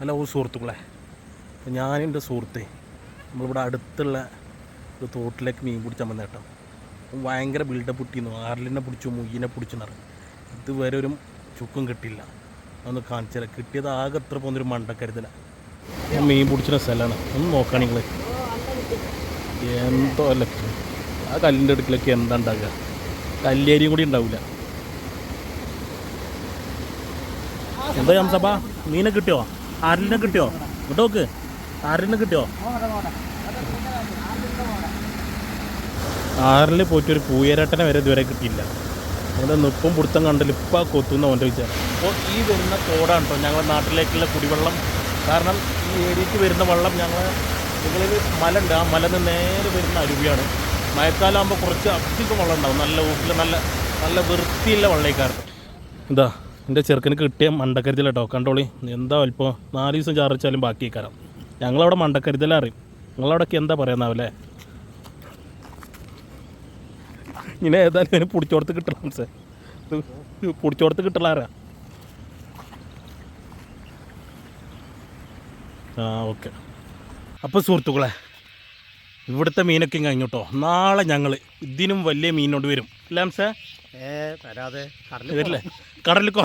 Hello സുഹൃത്തുക്കളെ. അപ്പോൾ ഞാനും എന്റെ സുഹൃത്തെ നമ്മളിവിടെ അടുത്തുള്ള ഒരു തോട്ടിലേക്ക് മീൻ പിടിച്ചാൽ വന്ന കേട്ടോ. അപ്പം ഭയങ്കര ബിൽഡപ്പ് കിട്ടിയിരുന്നു. ആറിലിനെ പിടിച്ചു മുയ്യിനെ പിടിച്ചു എന്നറിയും ഇതുവരെ ഒരു ചുക്കും കിട്ടിയില്ല. അതൊന്ന് കാണിച്ചാൽ കിട്ടിയത് ആകെ എത്ര പോകുന്നൊരു മണ്ടക്കരുതല. ഞാൻ മീൻ പിടിച്ചിരുന്ന സ്ഥലമാണ്. ഒന്ന് നോക്കാം നിങ്ങൾ എന്തോ അല്ല. ആ കല്ലിന്റെ അടുക്കിലൊക്കെ എന്താ ഉണ്ടാകുക കല്ലേരിയും കൂടി ഉണ്ടാവില്ല എന്താ ഹംസപ്പാ മീനെ കിട്ടിയോ? ആരിലിനെ കിട്ടിയോ? ഇങ്ങോട്ട് നോക്ക്. ആരിലിനെ കിട്ടിയോ? ആറിൽ പോയിട്ട് ഒരു പൂയരട്ടനെ വരെ ഇതുവരെ കിട്ടിയില്ല. അവിടെ നിപ്പും പിടുത്തം കണ്ടില്ല. ഇപ്പം കൊത്തുന്ന ഓന്റെ വിചാരം. അപ്പോൾ ഈ വരുന്ന തോടാണ് കേട്ടോ ഞങ്ങളുടെ നാട്ടിലേക്കുള്ള കുടിവെള്ളം. കാരണം ഈ ഏരിയക്ക് വരുന്ന വെള്ളം ഞങ്ങൾ നിങ്ങളിൽ മല ഉണ്ട്. ആ മല നിന്ന് നേരെ വരുന്ന അരുവിയാണ്. മഴക്കാലമാകുമ്പോൾ കുറച്ച് അധികം വെള്ളം ഉണ്ടാവും. നല്ല ഊക്കിൽ നല്ല നല്ല വൃത്തിയുള്ള വെള്ളേക്കാർക്ക് എന്താ? എന്റെ ചെറുക്കന് കിട്ടിയ മണ്ടക്കരുതൽ കേട്ടോ കണ്ടോളി. എന്താ ഇപ്പോൾ നാല് ദിവസം ചാറിച്ചാലും ബാക്കി കയറാം ഞങ്ങളവിടെ മണ്ടക്കരുതല അറിയും ഒക്കെ എന്താ പറയുന്നാവല്ലേ ഇങ്ങനെ ഏതായാലും ഇതിന് പൊടിച്ചോടത്ത് കിട്ടണം സാർ പൊടിച്ചോടത്ത് പിടിച്ചോടത്ത് കിട്ടല ആരാ? ആ ഓക്കെ. അപ്പോൾ സുഹൃത്തുക്കളെ ഇവിടുത്തെ മീനൊക്കെ കഴിഞ്ഞു കേട്ടോ നാളെ ഞങ്ങൾ ഇതിനും വലിയ മീനോട് വരും. അല്ലേ സാർ ഏ കടലിൽ വരില്ലേ? കടലിക്കോ